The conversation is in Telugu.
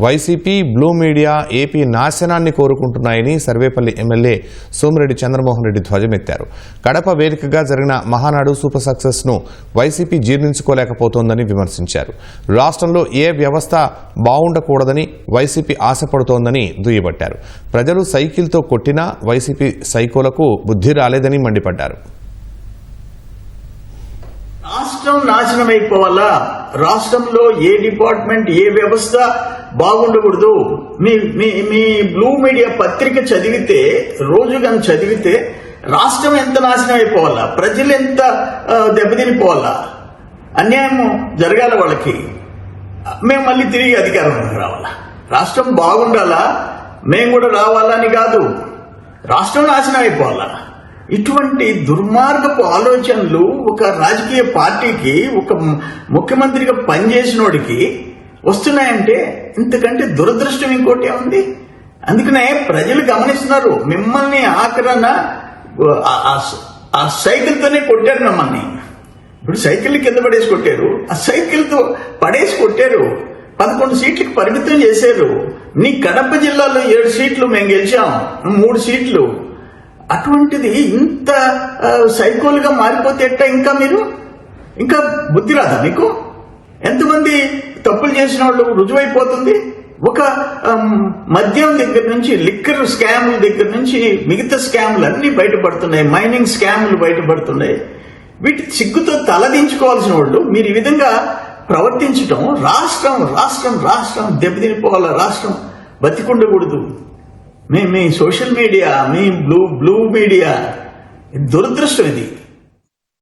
వైసీపీ బ్లూ మీడియా ఏపీ నాశనాన్ని కోరుకుంటున్నాయని సర్వేపల్లి ఎమ్మెల్యే సోమిరెడ్డి చంద్రమోహన్ రెడ్డి ధ్వజమెత్తారు. కడప వేదికగా జరిగిన మహానాడు సూపర్ సక్సెస్ను వైసీపీ జీర్ణించుకోలేకపోతోందని విమర్శించారు. రాష్ట్రంలో ఏ వ్యవస్థ బాగుండకూడదని వైసీపీ ఆశపడుతోందని దుయ్యబట్టారు. ప్రజలు సైకిల్తో కొట్టినా వైసీపీ సైకోలకు బుద్ధి రాలేదని మండిపడ్డారు. రాష్ట్రం నాశనం అయిపోవాలా రాష్ట్రంలో ఏ డిపార్ట్మెంట్ ఏ వ్యవస్థ బాగుండకూడదు? మీ మీ మీ బ్లూ మీడియా పత్రిక చదివితే రోజు కానీ చదివితే రాష్ట్రం ఎంత నాశనం అయిపోవాలా ప్రజలు ఎంత దెబ్బతినిపోవాలా? అన్యాయం జరగాల వాళ్ళకి. మేము మళ్ళీ తిరిగి అధికారంలోకి రావాలా? రాష్ట్రం బాగుండాలా? మేము కూడా రావాలని కాదు. రాష్ట్రం నాశనం అయిపోవాలా ఇటువంటి దుర్మార్గపు ఆలోచనలు ఒక రాజకీయ పార్టీకి ఒక ముఖ్యమంత్రిగా పనిచేసినోడికి వస్తున్నాయంటే ఇంతకంటే దురదృష్టం ఇంకోటి ఉంది అందుకనే ప్రజలు గమనిస్తున్నారు మిమ్మల్ని ఆఖరణ ఆ- ఆ సైకిల్తోనే కొట్టారు మిమ్మల్ని. ఇప్పుడు సైకిల్ కింద పడేసి కొట్టారు ఆ సైకిల్తో పడేసి కొట్టారు పదకొండు సీట్లకు పరిమితం చేశారు. నీ కడప జిల్లాలో ఏడు సీట్లు మేము గెలిచాం మూడు సీట్లు. అటువంటిది ఇంత సైకోలుగా మారిపోతే ఎట్టా ఇంకా మీరు? ఇంకా బుద్ధి రాదా మీకు? ఎంతమంది తప్పులు చేసిన వాళ్ళు రుజువైపోతుంది? ఒక మద్యం దగ్గర నుంచి లిక్కర్ స్కామ్ల దగ్గర నుంచి మిగతా స్కామ్లు అన్ని బయటపడుతున్నాయి మైనింగ్ స్కామ్లు బయటపడుతున్నాయి. వీటి సిగ్గుతో తలదించుకోవాల్సిన వాళ్ళు మీరు ఈ విధంగా ప్రవర్తించడం రాష్ట్రం రాష్ట్రం రాష్ట్రం దెబ్బతినిపోవాల రాష్ట్రం బతికుండకూడదు. మీ మీ సోషల్ మీడియా మీ బ్లూ బ్లూ మీడియా దురదృష్టం ఇది.